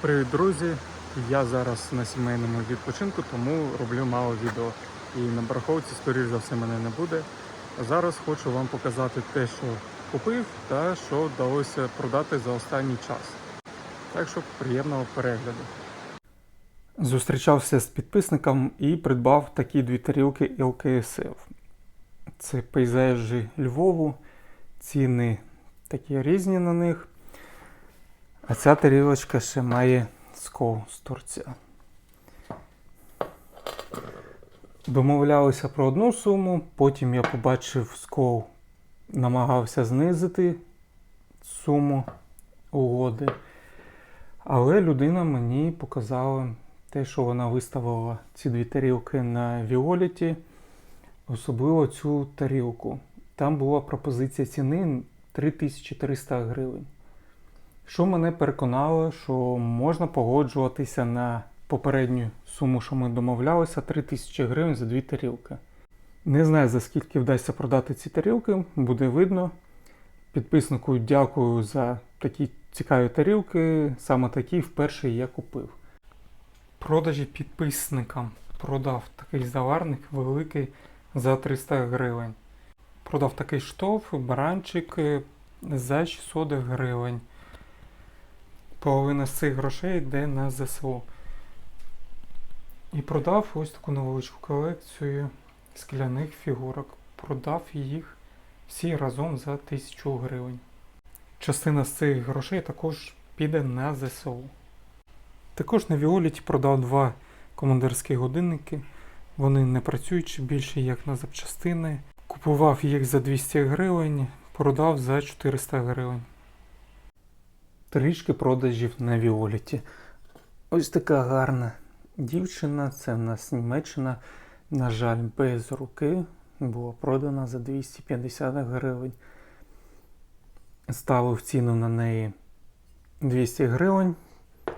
Привіт, друзі! Я зараз на сімейному відпочинку, тому роблю мало відео. І на бараховці, скоріш за все, мене не буде. Зараз хочу вам показати те, що купив та що вдалося продати за останній час. Так що приємного перегляду. Зустрічався з підписником і придбав такі дві тарілки ЛКСФ. Це пейзажі Львову, ціни такі різні на них. А ця тарілочка ще має скол з Турція. Домовлялися про одну суму, потім я побачив скол, намагався знизити суму угоди. Але людина мені показала те, що вона виставила ці дві тарілки на Віоліті, особливо цю тарілку. Там була пропозиція ціни 3300 гривень. Що мене переконало, що можна погоджуватися на попередню суму, що ми домовлялися, 3000 гривень за дві тарілки. Не знаю, за скільки вдасться продати ці тарілки, буде видно. Підписнику дякую за такі цікаві тарілки. Саме такі вперше я купив. Продажі підписникам продав такий заварник великий за 300 гривень. Продав такий штоф, баранчик е, за 600 гривень. Половина з цих грошей йде на ЗСУ. І продав ось таку невеличку колекцію скляних фігурок. Продав їх всі разом за 1000 гривень. Частина з цих грошей також піде на ЗСУ. Також на Віоліті продав два командирські годинники. Вони не працюючі більше як на запчастини. Купував їх за 200 гривень, продав за 400 гривень. Трішки продажів на Віоліті. Ось така гарна дівчина, це в нас Німеччина. На жаль, без руки була продана за 250 гривень. Ставив ціну на неї 200 гривень.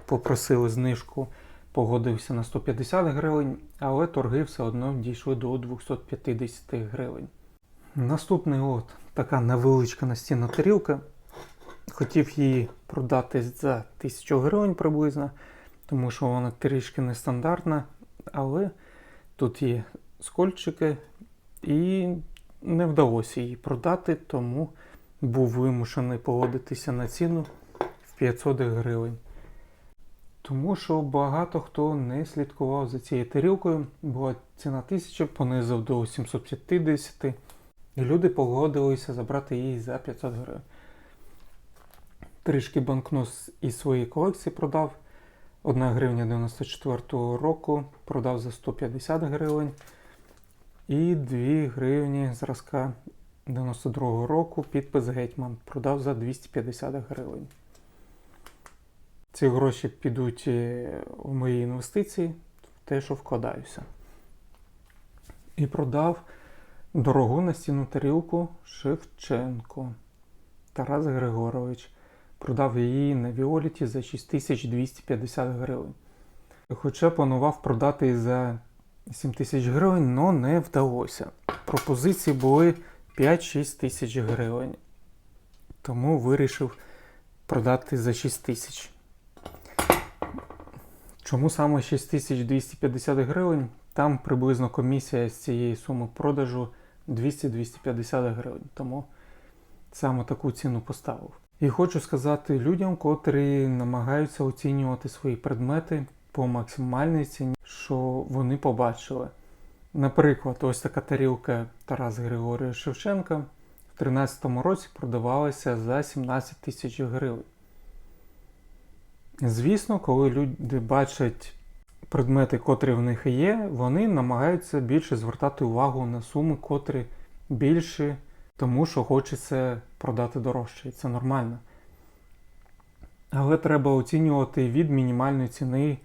Попросили знижку, погодився на 150 гривень, але торги все одно дійшли до 250 гривень. Наступний от така невеличка настінна тарілка. Хотів її продати за 1000 гривень приблизно, тому що вона трішки нестандартна, але тут є скольчики і не вдалося її продати, тому був вимушений погодитися на ціну в 500 гривень. Тому що багато хто не слідкував за цією тарілкою, була ціна 1000, понизив до 750, і люди погодилися забрати її за 500 гривень. Трішки банкнот із своєї колекції продав. 1 гривня 94 року продав за 150 гривень. І 2 гривні зразка 92-го року підпис Гетьман продав за 250 гривень. Ці гроші підуть е, у мої інвестиції, в те, що вкладаюся. І продав дорогу настінну тарілку Шевченко Тарас Григорович. Продав її на Віоліті за 6250 гривень. Хоча планував продати за 7000 гривень, але не вдалося. Пропозиції були 5-6 тисяч гривень. Тому вирішив продати за 6 тисяч. Чому саме 6250 гривень? Там приблизно комісія з цієї суми продажу 200-250 гривень. Тому саме таку ціну поставив. І хочу сказати людям, котрі намагаються оцінювати свої предмети по максимальній ціні, що вони побачили. Наприклад, ось така тарілка Тарас Григорія Шевченка в 2013 році продавалася за 17 тисяч гривень. Звісно, коли люди бачать предмети, котрі в них є, вони намагаються більше звертати увагу на суми, котрі більші, тому що хочеться продати дорожче, і це нормально. Але треба оцінювати від мінімальної ціни,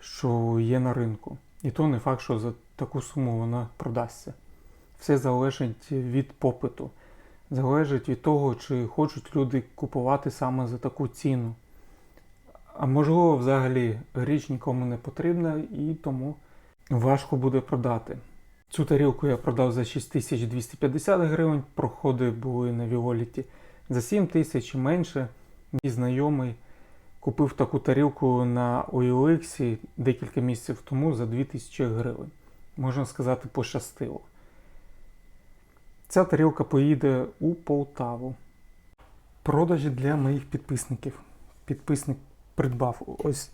що є на ринку. І то не факт, що за таку суму вона продасться. Все залежить від попиту, залежить від того, чи хочуть люди купувати саме за таку ціну. А можливо, взагалі річ нікому не потрібна і тому важко буде продати. Цю тарілку я продав за 6250 гривень, проходи були на Віоліті за 7 тисяч і менше. Мій знайомий Купив таку тарілку на OLX декілька місяців тому за 2000 гривень. Можна сказати, пощастило. Ця тарілка поїде у Полтаву. Продажі для моїх підписників. Підписник придбав ось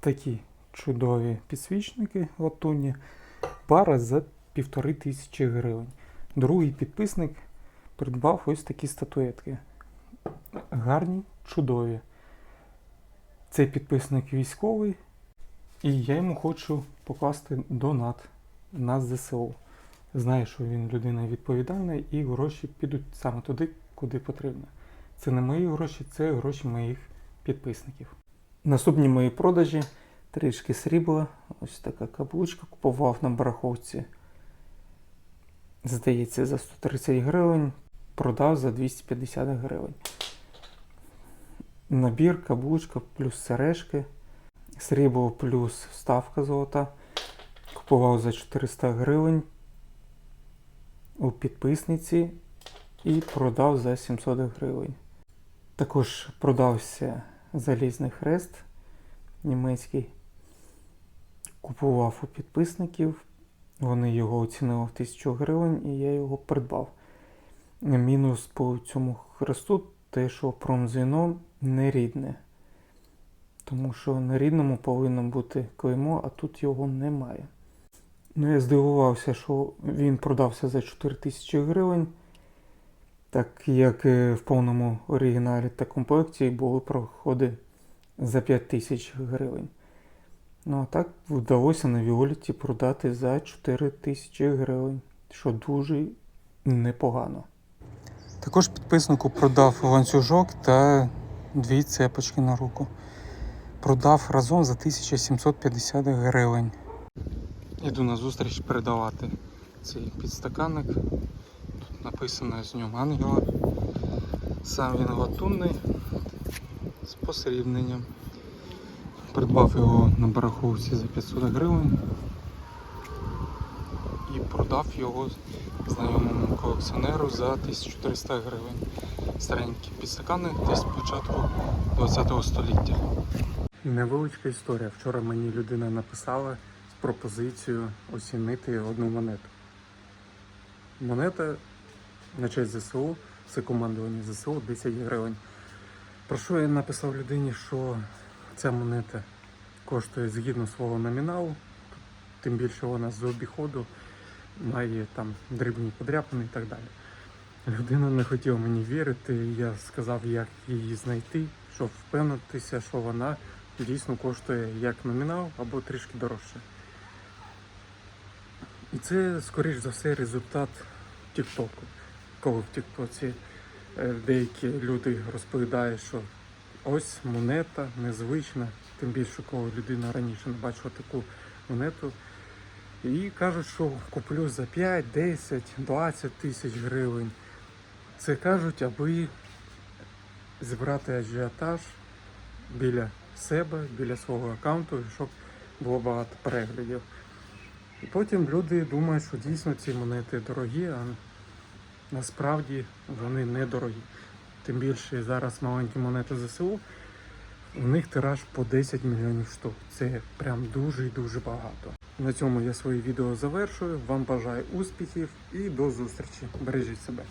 такі чудові підсвічники латунні. Пара за півтори тисячі гривень. Другий підписник придбав ось такі статуетки. Гарні, чудові. Цей підписник військовий, і я йому хочу покласти донат на ЗСУ. Знаю, що він людина відповідальна, і гроші підуть саме туди, куди потрібно. Це не мої гроші, це гроші моїх підписників. Наступні мої продажі трішки срібла. Ось така каблучка купував на бараховці. Здається, за 130 гривень, продав за 250 гривень. Набір, каблучка плюс сережки. Срібло плюс вставка золота. Купував за 400 гривень у підписниці і продав за 700 гривень. Також продався залізний хрест німецький. Купував у підписників. Вони його оцінили в 1000 гривень і я його придбав. Мінус по цьому хресту те, що промзвіно не рідне. Тому що на рідному повинно бути клеймо, а тут його немає. Ну, я здивувався, що він продався за 4 тисячі гривень, так як е, в повному оригіналі та комплекті були проходи за 5 тисяч гривень. Ну а так вдалося на Віоліті продати за 4 тисячі гривень, що дуже непогано. Також підписнику продав ланцюжок та дві цепочки на руку. Продав разом за 1750 гривень. Іду на зустріч передавати цей підстаканник. Тут написано з ньому ангела. Сам він латунний з посрібненням. Придбав його на бараховці за 500 гривень і продав його знайомому колекціонеру за 1300 гривень. Старенький підстаканник десь початку 20 століття. Невеличка історія. Вчора мені людина написала з пропозицією оцінити одну монету. Монета на честь ЗСУ, це командування ЗСУ 10 гривень. Про що я написав людині, що ця монета коштує згідно свого номіналу, тим більше вона з обіходу має там дрібні подряпини і так далі. Людина не хотіла мені вірити, я сказав, як її знайти, щоб впевнитися, що вона дійсно коштує як номінал або трішки дорожче. І це, скоріш за все, результат Тіктоку. Коли в Тіктоці е, деякі люди розповідають, що ось монета незвична, тим більше, коли людина раніше не бачила таку монету. І кажуть, що куплю за 5, 10, 20 тисяч гривень. Це кажуть, аби зібрати ажіотаж біля себе, біля свого аккаунту, щоб було багато переглядів. І потім люди думають, що дійсно ці монети дорогі, а насправді вони не дорогі. Тим більше зараз маленькі монети ЗСУ, у них тираж по 10 мільйонів штук. Це прям дуже і дуже багато. На цьому я своє відео завершую. Вам бажаю успіхів і до зустрічі. Бережіть себе.